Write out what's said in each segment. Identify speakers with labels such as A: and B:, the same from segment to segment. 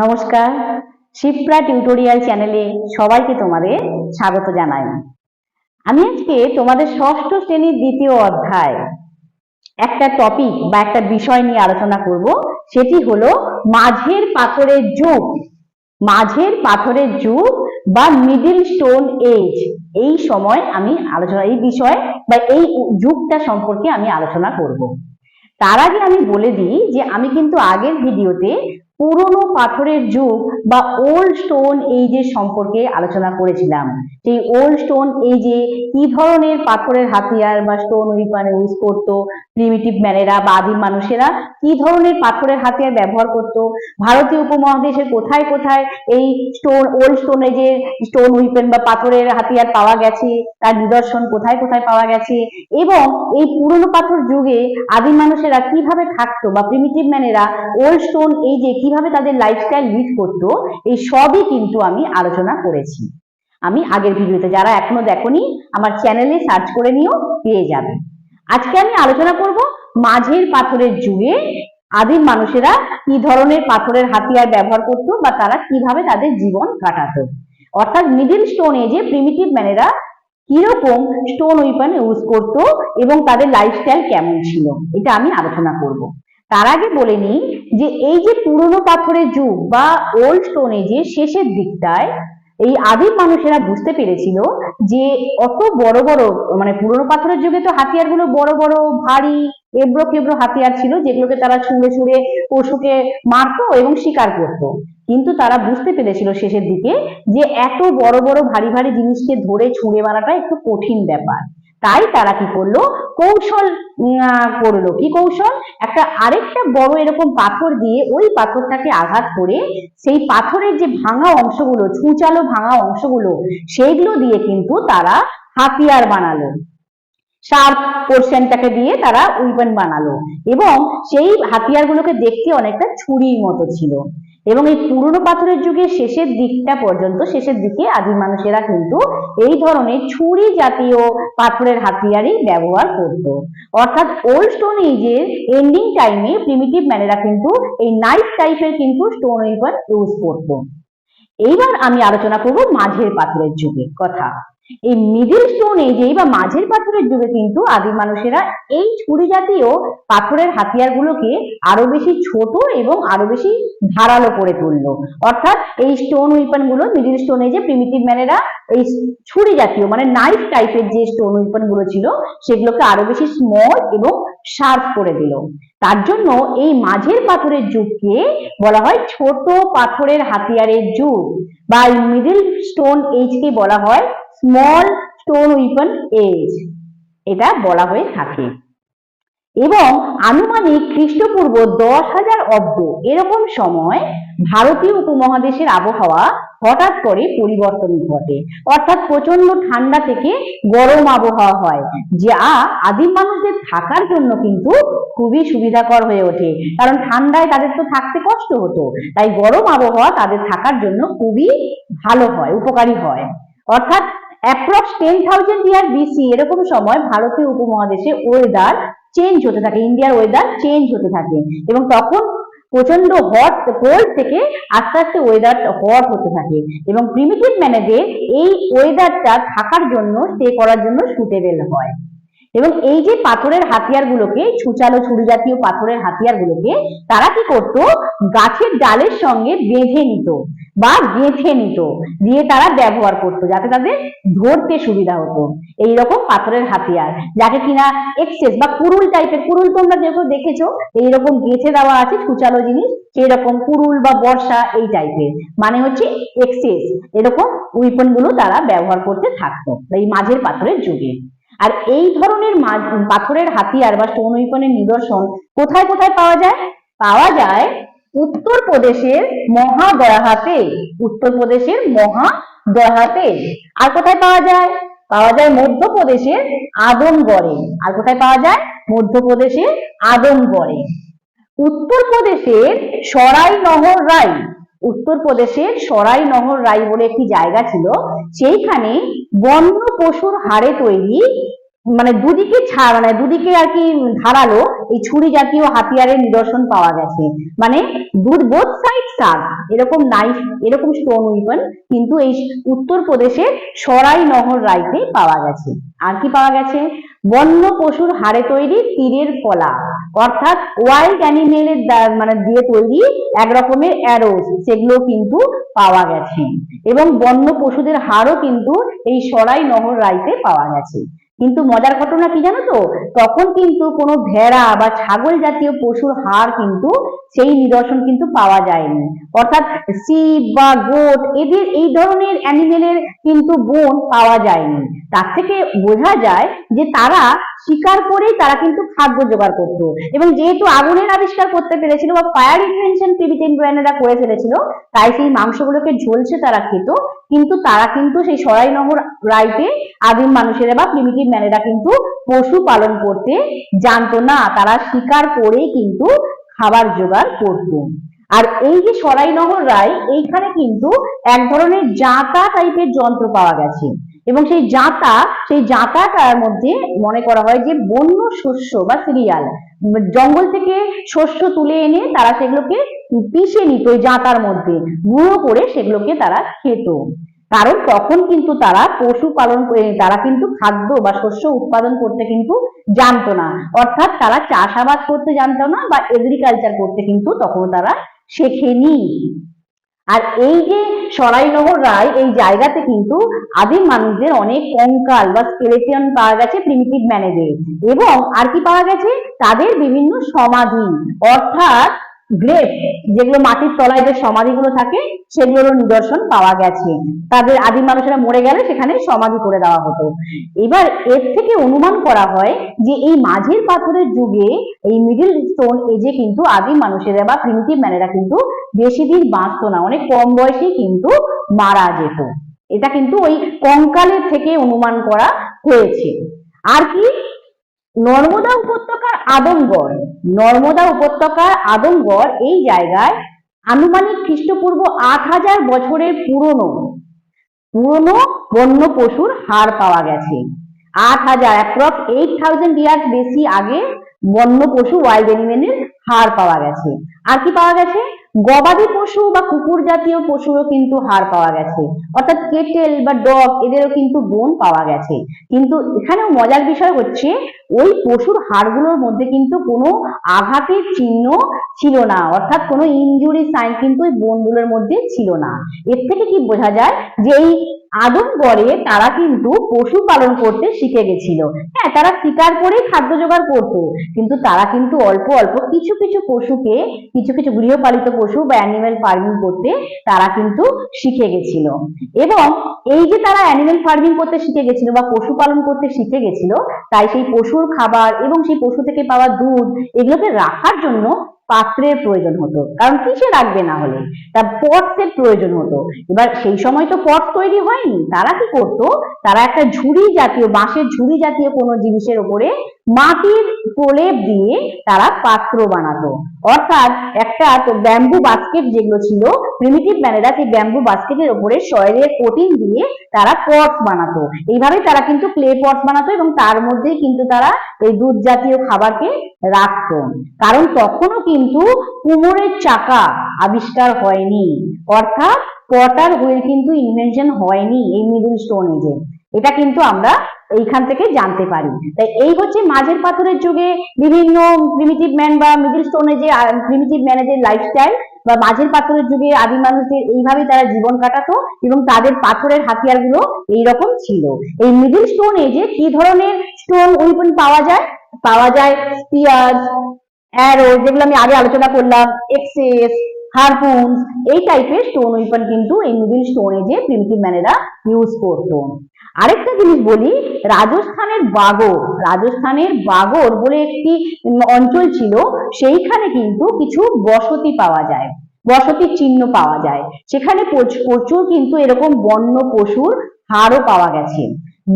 A: নমস্কার। শিপ্রা টিউটোরিয়াল চ্যানেলে সবাইকে তোমাদের স্বাগত জানাই। আমি আজকে তোমাদের ষষ্ঠ শ্রেণির দ্বিতীয় অধ্যায় একটা টপিক বা একটা বিষয় নিয়ে আলোচনা করব। সেটি হলো মাঝের পাথরের যুগ। মাঝের পাথরের যুগ বা মিডিল স্টোন এজ এই সময় আমি আলোচনা, এই বিষয় বা এই যুগটা সম্পর্কে আমি আলোচনা করব। তার আগে আমি বলে দিই যে আমি কিন্তু আগের ভিডিওতে পুরনো পাথরের যুগ বা ওল্ড স্টোন এইজের সম্পর্কে আলোচনা করেছিলাম। সেই ওল্ড স্টোন এইজে কি ধরনের পাথরের হাতিয়ার বা স্টোন উইপান ইউজ করতো প্রিমিটিভ ম্যানেরা বা আদিম মানুষেরা? কি ধরনের পাথরের হাতিয়ার ব্যবহার করত? ভারতীয় উপমহাদেশের কোথায় কোথায় এই স্টোন ওল্ড স্টোন এজের স্টোন উইপেন বা পাথরের হাতিয়ার পাওয়া গেছে? তার নিদর্শন কোথায় কোথায় পাওয়া গেছে? এবং এই পুরনো পাথর যুগে আদিম মানুষেরা কীভাবে থাকতো বা প্রিমিটিভ ম্যানেরা ওল্ড স্টোন এইজে কীভাবে তাদের লাইফস্টাইল লিড করতো, এই সবই কিন্তু আমি আলোচনা করেছি। আমি আগের ভিডিওতে যারা এখনও দেখোনি, আমার চ্যানেলে সার্চ করে নিও, পেয়ে যাবে। আজকে আমি আলোচনা করব মাঝের পাথরের যুগে আদিম মানুষেরা কি ধরনের পাথরের হাতিয়ার ব্যবহার করতো বা তারা কীভাবে তাদের জীবন কাটাতো। অর্থাৎ মিডিল স্টোন এজে প্রিমিটিভ ম্যানেরা কীরকম স্টোন উইপন ইউজ করতো এবং তাদের লাইফস্টাইল কেমন ছিল, এটা আমি আলোচনা করব। তার আগে বলে নিই যে এই যে পুরনো পাথরের যুগ বা ওল্ড স্টোন এজের শেষের দিকটায়, এই আদিম মানুষেরা বুঝতে পেরেছিল যে অত বড় বড় মানে পুরনো পাথরের যুগে তো হাতিয়ারগুলো বড় বড়, ভারী, এবড়ো কেবড়ো হাতিয়ার ছিল যেগুলোকে তারা ছুঁড়ে ছুঁড়ে পশুকে মারতো এবং শিকার করত। কিন্তু তারা বুঝতে পেরেছিল শেষের দিকে যে এত বড় বড়, ভারী ভারী জিনিসকে ধরে ছুঁড়ে মারাটা একটু কঠিন ব্যাপার। তাই তারা কি করল? কৌশল করল। কি কৌশল? একটা আরেকটা বড় এরকম পাথর দিয়ে ওই পাথরটাকে আঘাত করে সেই পাথরের যে ভাঙা অংশগুলো, ছুঁচালো ভাঙা অংশগুলো সেইগুলো দিয়ে কিন্তু তারা হাতিয়ার বানালো। শার্প পোর্শনটাকে দিয়ে তারা উইপেন বানালো। এবং সেই হাতিয়ারগুলোকে দেখতে অনেকটা ছুরির মতো ছিল। এবং এই পুরনো পাথরের যুগের শেষের দিকটা পর্যন্ত, শেষের দিকে আদিম মানুষেরা কিন্তু এই ধরনের ছুরি জাতীয় পাথরের হাতিয়ারই ব্যবহার করত। অর্থাৎ ওল্ড স্টোন এজের এন্ডিং টাইমে প্রিমিটিভ ম্যানেরা কিন্তু এই নাইফ টাইপের কিন্তু স্টোন উইপার ইউজ করত। এইবার আমি আলোচনা করব মাঝের পাথরের যুগের কথা। এই মিডিল স্টোন এজে বা মাঝের পাথরের যুগে কিন্তু আদিম মানুষেরা এই ছুরি জাতীয় পাথরের হাতিয়ারগুলোকে আরও বেশি ছোট এবং আরও বেশি ধারালো করে তুললো। অর্থাৎ এই স্টোন উইপনগুলো মিডিল স্টোন এজে প্রিমিটিভ ম্যানেরা এই ছুরি জাতীয় মানে নাইফ টাইপের যে স্টোন উইপনগুলো ছিল, সেগুলোকে আরও বেশি স্মল এবং শার্প করে দিল। তার জন্য এই মাঝের পাথরের যুগকে বলা হয় ছোট পাথরের হাতিয়ারের যুগ বা মিডিল স্টোন এজকে বলা হয় স্মল স্টোন উইপন এজ এটা বলা হয়ে থাকে। এবং আনুমানিক খ্রিস্টপূর্ব দশ হাজার অব্দ এরকম সময় ভারতীয় উপমহাদেশের আবহাওয়া হঠাৎ করে পরিবর্তন ঘটে। অর্থাৎ প্রচণ্ড ঠান্ডা থেকে গরম আবহাওয়া হয়, যা আদিম মানুষদের থাকার জন্য কিন্তু খুবই সুবিধাকর হয়ে ওঠে। কারণ ঠান্ডায় তাদের তো থাকতে কষ্ট হতো, তাই গরম আবহাওয়া তাদের থাকার জন্য খুবই ভালো হয়, উপকারী হয়। অর্থাৎ approx ten thousand year BC এরকম সময় ভারতীয় উপমহাদেশে ওয়েদার চেঞ্জ হতে থাকে ইন্ডিয়ার ওয়েদার চেঞ্জ হতে থাকে। এবং তখন প্রচণ্ড হট কোল্ড থেকে আস্তে আস্তে ওয়েদার হট হতে থাকে। এবং প্রিমিটিভ ম্যানেজে এই ওয়েদারটা থাকার জন্য স্টে করার জন্য সুটেবেল হয়। এবং এই যে পাথরের হাতিয়ারগুলোকে ছুচালো ছুরি জাতীয় পাথরের হাতিয়ারগুলোকে, তারা কি করত? গাছের ডালের সঙ্গে বেঁধে নিত বা গেঁথে নিত, দিয়ে তারা ব্যবহার করত যাতে তাদের ধরতে সুবিধা হতো। এই রকম পাথরের হাতিয়ার, যাকে কিনা এক্সেস বা কুরুল টাইপের, কুরুল তোমরা যেহেতু দেখেছ এইরকম গেঁথে দেওয়া আছে ছুচালো জিনিস, সেই রকম কুরুল বা বর্ষা এই টাইপের। মানে হচ্ছে এক্সেস, এরকম উইপনগুলো তারা ব্যবহার করতে থাকতো, এই মাঝের পাথরের যুগে। আর এই ধরনের পাথরের হাতিয়ার বা স্টোন উইপনের নিদর্শন কোথায় কোথায় পাওয়া যায়? পাওয়া যায় উত্তরপ্রদেশের মহাগয়াহাতে উত্তরপ্রদেশের মহাগয়াহাতে আর কোথায় পাওয়া যায়? পাওয়া যায় মধ্যপ্রদেশের আদমগড়ে। আর কোথায় পাওয়া যায়? মধ্যপ্রদেশের আদমগড়ে। উত্তরপ্রদেশের সরাই নহর রায় উত্তরপ্রদেশের সরাই নহর রাই বলে একটি জায়গা ছিল। সেইখানে বন্য পশুর হাড়ে তৈরি মানে দুদিকে ছা মানে দুদিকে আর কি ধারালো এই ছুরি জাতীয় হাতিয়ারের নিদর্শন পাওয়া গেছে। মানে দুধ বোথ সাইড সার এরকম নাইফ এরকম স্টোন উইপন কিন্তু এই উত্তরপ্রদেশের সরাই নহর রাইতে পাওয়া গেছে। আর কি পাওয়া গেছে? বন্য পশুর হাড়ে তৈরি তীরের ফলা অর্থাৎ ওয়াইল্ড অ্যানিমেলের মানে দিয়ে তৈরি একরকমের অ্যারোস সেগুলো কিন্তু পাওয়া গেছে। এবং বন্য পশুদের হাড়ও কিন্তু এই সরাই নহর রাইতে পাওয়া গেছে। কিন্তু মজার ঘটনা কি জানো তো? তখন কিন্তু কোনো ভেড়া বা ছাগল জাতীয় পশুর হাড় কিন্তু সেই নিদর্শন কিন্তু পাওয়া যায়নি। অর্থাৎ শিব বা গোট এদের এই ধরনের অ্যানিমেলের কিন্তু বোন পাওয়া যায়নি। তার থেকে বোঝা যায় যে তারা শিকার করেই তারা কিন্তু খাদ্য জোগাড় করতো। এবং যেহেতু আগুনের আবিষ্কার করতে পেরেছিল বা ফায়ার ইনভেনশন প্রিভিটেন করে ফেলেছিল, তাই সেই মাংসগুলোকে ঝলসে তারা খেত। কিন্তু তারা কিন্তু সেই সরাইনগর রাইতে আদিম মানুষেরা বা প্রিমিটিভ ম্যানেরা কিন্তু পশু পালন করতে জানতো না। তারা শিকার করে কিন্তু খাবার জোগাড় করত। আর এই যে সরাইনগর রায়, এইখানে কিন্তু এক ধরনের জাঁতা টাইপের যন্ত্র পাওয়া গেছে। এবং সেই জাঁতা, সেই জাঁতাটার মধ্যে মনে করা হয় যে বন্য শস্য বা সিরিয়াল জঙ্গল থেকে শস্য তুলে এনে তারা সেগুলোকে পিষে নিত ওই জাঁতার মধ্যে। গুঁড়ো করে সেগুলোকে তারা খেত। কারণ তখন কিন্তু তারা পশু পালন করে তারা কিন্তু খাদ্য বা শস্য উৎপাদন করতে কিন্তু জানতো না। অর্থাৎ তারা চাষাবাদ করতে জানতো না বা এগ্রিকালচার করতে কিন্তু তখন তারা শেখেনি আর এই যে সরাইনগর রায় এই জায়গাতে কিন্তু আদিম মানুষদের অনেক কঙ্কাল বা স্কেলেটন পাওয়া গেছে প্রিমিটিভ ম্যানেজের এবং আর কি পাওয়া গেছে? তাদের বিভিন্ন সমাধি। অর্থাৎ গ্রেপ যেগুলো মাটির তলায় যে সমাধিগুলো থাকে, সেগুলোরও নিদর্শন পাওয়া গেছে। তাদের আদিম মানুষেরা মরে গেলে সেখানে সমাধি করে দেওয়া হতো। এবার এর থেকে অনুমান করা হয় যে এই মাঝের পাথরের যুগে, এই মিডিল স্টোন এজে কিন্তু আদিম মানুষেরা বা প্রিমিটিভ ম্যানেরা কিন্তু বেশি দিন বাঁচতো না। অনেক কম বয়সেই কিন্তু মারা যেত। এটা কিন্তু ওই কঙ্কালের থেকে অনুমান করা হয়েছে। আর কি? নর্মদা উপত্যকার আদমগড় নর্মদা উপত্যকার আদমগড় এই জায়গায় আনুমানিক খ্রিস্টপূর্ব আট হাজার বছরের পুরনো পুরনো বন্য পশুর হাড় পাওয়া গেছে। আট হাজার অ্যাপ্রক্স এইট থাউজেন্ড ইয়ার্স বেশি আগে বন্য পশু ওয়াইল্ড এনিমেলের হাড় পাওয়া গেছে। আর কি পাওয়া গেছে? গবাদি পশু বা কুকুর জাতীয় পশুরও কিন্তু হাড় পাওয়া গেছে। অর্থাৎ কেটেল বা ডগ এদেরও কিন্তু বোন পাওয়া গেছে। কিন্তু এখানেও মজার বিষয় হচ্ছে, ওই পশুর হাড়গুলোর মধ্যে কিন্তু কোনো আঘাতের চিহ্ন ছিল না। অর্থাৎ কোনো ইঞ্জুরি সাইন কিন্তু ওই বোনগুলোর মধ্যে ছিল না। এর থেকে কি বোঝা যায় যে এই আদমগড়ে তারা কিন্তু পশু পালন করতে শিখে গেছিল। হ্যাঁ তারা শিকার করেই খাদ্য জোগাড় করতো, কিন্তু তারা কিন্তু অল্প অল্প কিছু কিছু পশুকে, কিছু কিছু গৃহপালিত পশু বা অ্যানিমেল ফার্মিং করতে তারা কিন্তু শিখে গেছিল। এবং এই যে তারা অ্যানিমেল ফার্মিং করতে শিখে গেছিল বা পশুপালন করতে শিখে গেছিল, তাই সেই পশুর খাবার এবং সেই পশু থেকে পাওয়া দুধ, এগুলোকে রাখার জন্য পাত্রের প্রয়োজন হতো। কারণ কিসে রাখবে না হলে? তার পটসের প্রয়োজন হতো। এবার সেই সময় তো পট তৈরি হয়নি। তারা কি করতো? তারা একটা ঝুড়ি জাতীয়, বাঁশের ঝুড়ি জাতীয় কোনো জিনিসের উপরে মাটির প্রলেপ দিয়ে তারা পাত্র বানাতো। অর্থাৎ একটা ব্যাম্বু বাস্কেট যেগুলো ছিল প্রিমিটিভ ম্যানেরা সেই ব্যাম্বু বাস্কেটের উপরে সয়েলের কোটিং দিয়ে তারা পটস বানাতো। এইভাবে তারা কিন্তু ক্লে পটস বানাতো এবং তার মধ্যেই কিন্তু তারা এই দুধ জাতীয় খাবারকে রাখত। কারণ তখনও কিন্তু কুমোরের চাকা আবিষ্কার হয়নি। অর্থাৎ পটার হুইল কিন্তু ইনভেনশন হয়নি এই মিডল স্টোন এজে এটা কিন্তু আমরা এইখান থেকে জানতে পারি। তাই এই হচ্ছে মাঝের পাথরের যুগে বিভিন্ন প্রিমিটিভ ম্যান বা মিডল স্টোনে যে প্রিমিটিভ ম্যানেজের লাইফস্টাইল বা মাঝের পাথরের যুগে আদি মানুষদের এইভাবে তারা জীবন কাটাতো এবং তাদের পাথরের হাতিয়ারগুলো এইরকম ছিল। এই মিডিল স্টোন এজে কি ধরনের স্টোন উইপন পাওয়া যায়? পাওয়া যায় স্পিয়ার অ্যারো যেগুলো আমি আগে আলোচনা করলাম এক্সেস হারপুন এই টাইপের স্টোন উইপন কিন্তু এই মিডিল স্টোন এজে প্রিমিটিভ ম্যানেরা ইউজ করতো। আরেকটা জিনিস বলি, রাজস্থানের বাগর রাজস্থানের বাগর বলে একটি অঞ্চল ছিল, সেইখানে কিন্তু কিছু বসতি পাওয়া যায় বসতির চিহ্ন পাওয়া যায়। সেখানে প্রচুর কিন্তু এরকম বন্য পশুর হাড়ও পাওয়া গেছে।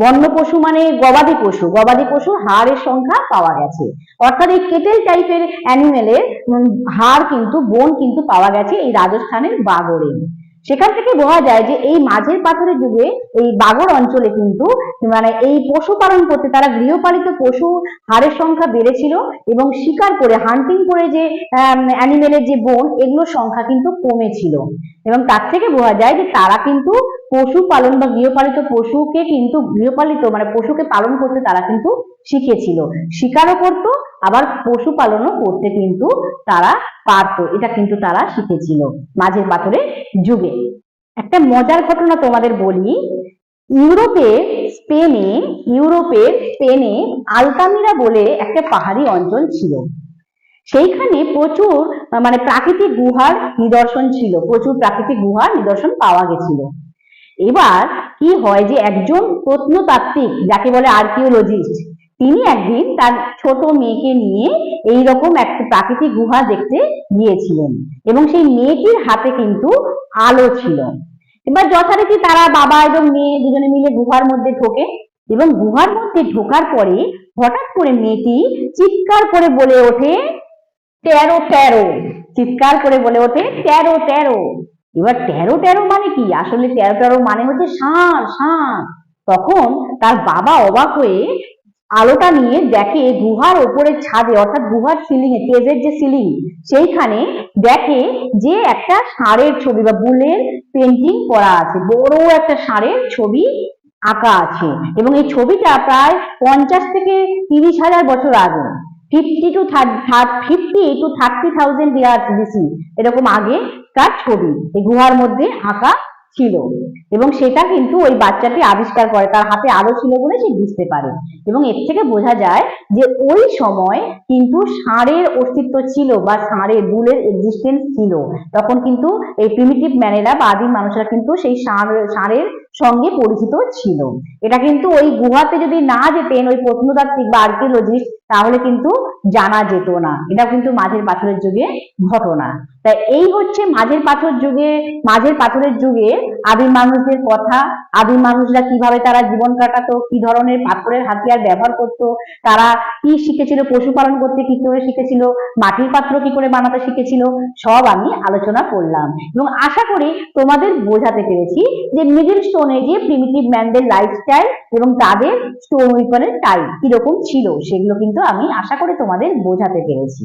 A: বন্য পশু মানে গবাদি পশু। গবাদি পশুর হাড়ের সংখ্যা পাওয়া গেছে। অর্থাৎ এই কেটেল টাইপের অ্যানিমেলের হাড় কিন্তু বোন কিন্তু পাওয়া গেছে এই রাজস্থানের বাগরে সেখান থেকে বোঝা যায় যে এই মাঝের পাথরের যুগে এই বাগর অঞ্চলে কিন্তু মানে এই পশুপালন করতে তারা গৃহপালিত পশু হারের সংখ্যা বেড়েছিল এবং শিকার করে হান্টিং করে যে অ্যানিমেলের যে বন এগুলোর সংখ্যা কিন্তু কমেছিল। এবং তার থেকে বোঝা যায় যে তারা কিন্তু পশু পালন বা গৃহপালিত পশুকে কিন্তু, গৃহপালিত মানে পশুকে পালন করতে তারা কিন্তু শিখেছিল। শিকারও করতো, আবার পশুপালনও করতে কিন্তু তারা পারতো। এটা কিন্তু তারা শিখেছিল মাঝের পাথরের যুগে। একটা মজার ঘটনা তোমাদের বলি। ইউরোপে স্পেনে, ইউরোপের স্পেনে আলতামিরা বলে একটা পাহাড়ি অঞ্চল ছিল। সেইখানে প্রচুর মানে প্রাকৃতিক গুহার নিদর্শন ছিল, প্রচুর প্রাকৃতিক গুহার নিদর্শন পাওয়া গেছিল। এবার কি হয় যে একজন প্রত্নতাত্ত্বিক, যাকে বলে আর্কিওলজিস্ট তিনি একদিন তার ছোট মেয়েকে নিয়ে এই রকম একটা প্রাকৃতিক গুহা দেখতে গিয়েছিলেন। এবং সেই মেয়েটির হাতে কিন্তু আলো ছিল। এবার যথারীতি তারা বাবা এবং মেয়ে দুজনে মিলে গুহার মধ্যে ঢোকে। এবং গুহার মধ্যে ঢোকার পরে হঠাৎ করে মেয়েটি চিৎকার করে বলে ওঠে, তেরো তেরো। চিৎকার করে বলে ওঠে, তেরো তেরো। এবার তেরো তেরো মানে কি? আসলে তেরো তেরো মানে হচ্ছে ষাঁড় ষাঁড়। তখন তার বাবা অবাক হয়ে আলোটা নিয়ে দেখে গুহার ওপরের ছাদে, অর্থাৎ গুহার সিলিং এ কেজের যে সিলিং, সেইখানে দেখে যে একটা ষাঁড়ের ছবি বা বুলের পেন্টিং করা আছে। বড় একটা ষাঁড়ের ছবি আঁকা আছে। এবং এই ছবিটা প্রায় পঞ্চাশ থেকে তিরিশ হাজার বছর আগে fifty to fifty two thirty thousand years BC এরকম আগে কার ছবি, এই গুহার মধ্যে আঁকা ছিল। এবং সেটা কিন্তু ওই বাচ্চাটি আবিষ্কার করে, তার হাতে আলো ছিল বলে সে বুঝতে পারে। এবং এর থেকে বোঝা যায় যে ওই সময় কিন্তু ষাঁড়ের অস্তিত্ব ছিল বা ষাঁড়ের বুলের এক্সিস্টেন্স ছিল। তখন কিন্তু এই প্রিমিটিভ ম্যানেরা বা আদিম মানুষরা কিন্তু সেই ষাঁড়, ষাঁড়ের সঙ্গে পরিচিত ছিল। এটা কিন্তু ওই গুহাতে যদি না যেতেন, ওই প্রত্নতাত্ত্বিক বা আর্কিওলজিস্ট তাহলে কিন্তু জানা যেত না। এটা কিন্তু মাঝের পাথরের যুগে ঘটনা। তাই এই হচ্ছে মাঝের পাথর যুগে, মাঝের পাথরের যুগে আদিম মানুষদের কথা আদিম মানুষরা কীভাবে তারা জীবন কাটাতো, কি ধরনের পাথরের হাতিয়ার ব্যবহার করতো, তারা কি শিখেছিল, পশুপালন করতে কি করে শিখেছিল, মাটির পাত্র কি করে বানাতে শিখেছিল, সব আমি আলোচনা করলাম। এবং আশা করি তোমাদের বোঝাতে পেরেছি যে মিডিল এজে প্রিমিটিভ ম্যানদের লাইফস্টাইল এবং তাদের স্টোন উইপনের টাইপ কীরকম ছিল, সেগুলো কিন্তু আমি আশা করে তোমাদের বোঝাতে পেরেছি।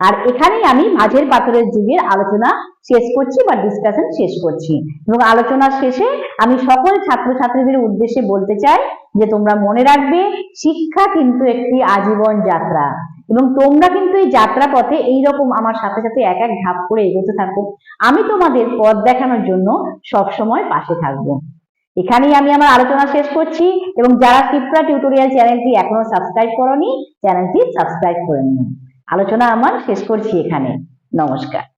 A: আর এখানেই আমি মাঝের পাথরের যুগের আলোচনা শেষ করছি বা ডিসকাশন শেষ করছি। এবং আলোচনা শেষে আমি সকল ছাত্রছাত্রীদের উদ্দেশ্যে বলতে চাই যে তোমরা মনে রাখবে, শিক্ষা কিন্তু একটি আজীবন যাত্রা। এবং তোমরা কিন্তু এই যাত্রা পথে এইরকম আমার সাথে সাথে এক এক ধাপ করে এগোতে থাকো। আমি তোমাদের পথ দেখানোর জন্য সবসময় পাশে থাকব। এখানেই আমি আমার আলোচনা শেষ করছি এবং যারা ত্রিপুরা টিউটোরিয়াল চ্যানেলটি এখনও সাবস্ক্রাইব করনি, চ্যানেলটি সাবস্ক্রাইব করে নিন। আলোচনা আমার শেষ করছি এখানে। নমস্কার।